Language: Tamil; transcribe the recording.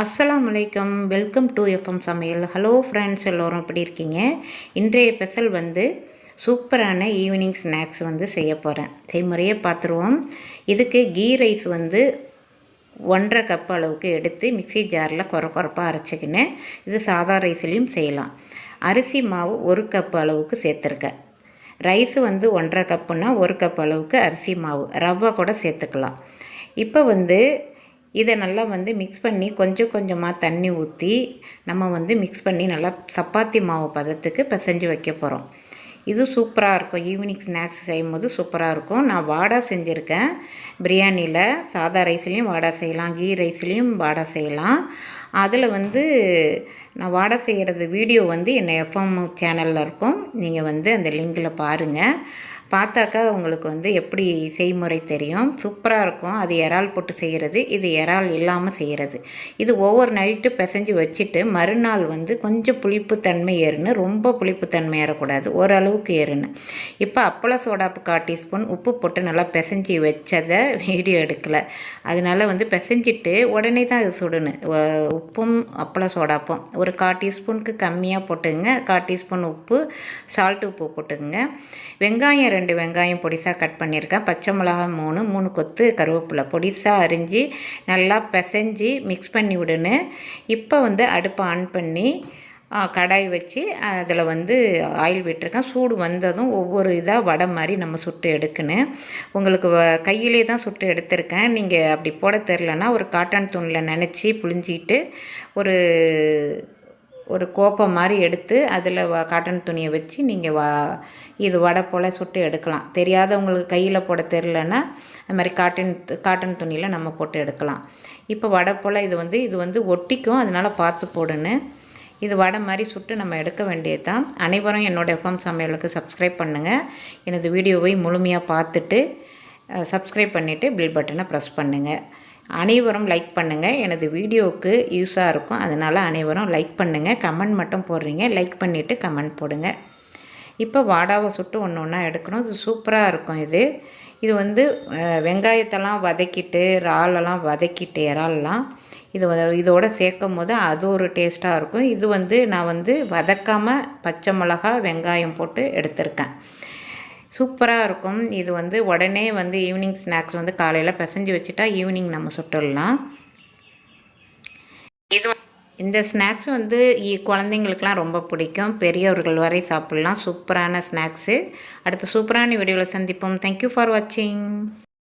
அஸ்லாம் வலைக்கம் வெல்கம் டு எஃப்எம் சமையல். ஹலோ ஃப்ரெண்ட்ஸ் எல்லோரும் எப்படி இருக்கீங்க? இன்றைய ஸ்பெஷல் வந்து சூப்பரான ஈவினிங் ஸ்நாக்ஸ் வந்து செய்ய போகிறேன் செய்முறையை பார்த்துருவோம். இதுக்கு கீ ரைஸ் வந்து ஒன்றரை கப் அளவுக்கு எடுத்து மிக்ஸி ஜாரில் குறை குறைப்பாக அரைச்சிக்கின்னு இது சாதா ரைஸ்லேயும் செய்யலாம். அரிசி மாவு ஒரு கப் அளவுக்கு சேர்த்துருக்கேன். ரைஸ் வந்து ஒன்றரை கப்புனா ஒரு கப் அளவுக்கு அரிசி மாவு. ரவை கூட சேர்த்துக்கலாம். இப்போ வந்து இதை நல்லா வந்து மிக்ஸ் பண்ணி கொஞ்சம் கொஞ்சமாக தண்ணி ஊற்றி நம்ம வந்து மிக்ஸ் பண்ணி நல்லா சப்பாத்தி மாவு பதத்துக்கு பிசைஞ்சு வைக்க போகிறோம் இது சூப்பராக இருக்கும். ஈவினிங் ஸ்நாக்ஸ் செய்யும்போது சூப்பராக இருக்கும். நான் வாடா செஞ்சுருக்கேன். பிரியாணியில் சாதா ரைஸ்லேயும் வாடா செய்யலாம். கீ ரைஸ்லேயும் வாடா செய்யலாம். அதில் வந்து நான் வாடை செய்கிறது வீடியோ வந்து என்னை எஃப்எம் சேனலில் இருக்கும். நீங்கள் வந்து அந்த லிங்கில் பாருங்கள் பார்த்தாக்கா உங்களுக்கு வந்து எப்படி செய்முறை தெரியும்? சூப்பராக இருக்கும். அது இறால் போட்டு செய்கிறது இது இறால் இல்லாமல் செய்கிறது இது ஒவ்வொரு நைட்டு பிசைஞ்சு வச்சுட்டு மறுநாள் வந்து கொஞ்சம் புளிப்புத்தன்மை ஏறுன்னு ரொம்ப புளிப்புத்தன்மை ஏறக்கூடாது. ஓரளவுக்கு ஏறுன்னு. இப்போ அப்பள சோடாப்பு கால் டீஸ்பூன் உப்பு போட்டு நல்லா பிசைஞ்சு வச்சதை வீடியோ எடுக்கலை. அதனால் வந்து பிசைஞ்சிட்டு உடனே தான் அது சுடணும். உப்பும் அப்பள சோடாப்பும். ஒரு கால் டீஸ்பூனுக்கு கம்மியாக போட்டுங்க கால் டீஸ்பூன் உப்பு சால்ட்டு உப்பு போட்டுங்க வெங்காயம் ரெண்டு வெங்காயம் பொடிசாக கட் பண்ணியிருக்கேன். பச்சை மிளகா மூணு மூணு கொத்து கருவேப்பிலை பொடிசாக அரிஞ்சு நல்லா பிசைஞ்சு மிக்ஸ் பண்ணி விடுன்னு. இப்போ வந்து அடுப்பை ஆன் பண்ணி கடாய் வச்சு அதில் வந்து ஆயில் விட்டுருக்கேன். சூடு வந்ததும் ஒவ்வொரு இதாக வடை மாதிரி நம்ம சுட்டு எடுக்கணும் உங்களுக்கு கையிலே தான் சுட்டு எடுத்திருக்கேன். நீங்கள் அப்படி போட தெரிலனா ஒரு காட்டன் துணியில் நினச்சி புழிஞ்சிட்டு ஒரு ஒரு கோப்பம் மாதிரி எடுத்து அதில் காட்டன் துணியை வச்சு நீங்கள் வா இது வடை போல் சுட்டு எடுக்கலாம். தெரியாதவங்களுக்கு கையில் போட தெரிலன்னா அது மாதிரி காட்டன் காட்டன் துணியில் நம்ம போட்டு எடுக்கலாம். இப்போ வடை போல் இது வந்து இது வந்து ஒட்டிக்கும் அதனால் பார்த்து போடுன்னு. இது வடை மாதிரி சுட்டு நம்ம எடுக்க வேண்டியது தான் அனைவரும் என்னோடய எஃப்எம் சமையலுக்கு சப்ஸ்கிரைப் பண்ணுங்கள் எனது வீடியோவை முழுமையாக பார்த்துட்டு சப்ஸ்கிரைப் பண்ணிவிட்டு பில் பட்டனை ப்ரெஸ் பண்ணுங்கள் அனைவரும் லைக் பண்ணுங்கள் எனது வீடியோவுக்கு யூஸாக இருக்கும். அதனால் அனைவரும் லைக் பண்ணுங்கள் கமெண்ட் மட்டும் போடுறீங்க. லைக் பண்ணிவிட்டு கமெண்ட் போடுங்க. இப்போ வாடாவை சுட்டு ஒன்று ஒன்றா எடுக்கணும். இது சூப்பராக இருக்கும் இது. இது வந்து வெங்காயத்தெல்லாம் வதக்கிட்டு இறாலெல்லாம் வதக்கிட்டு இறாலெலாம் இது இதோட சேர்க்கும் போது அது ஒரு டேஸ்ட்டாக இருக்கும். இது வந்து நான் வந்து வதக்காமல் பச்சை மிளகா வெங்காயம் போட்டு எடுத்திருக்கேன். சூப்பராக இருக்கும். இது வந்து உடனே வந்து ஈவினிங் ஸ்நாக்ஸ் வந்து காலையில் பிசைஞ்சு வச்சுட்டா ஈவினிங் நம்ம சுட்டுடலாம். இது இந்த ஸ்நாக்ஸ் வந்து குழந்தைங்களுக்கெலாம் ரொம்ப பிடிக்கும். பெரியவர்கள் வரை சாப்பிட்லாம். சூப்பரான ஸ்நாக்ஸு அடுத்து சூப்பரான வீடியோவில் சந்திப்போம். தேங்க்யூ ஃபார் வாட்சிங்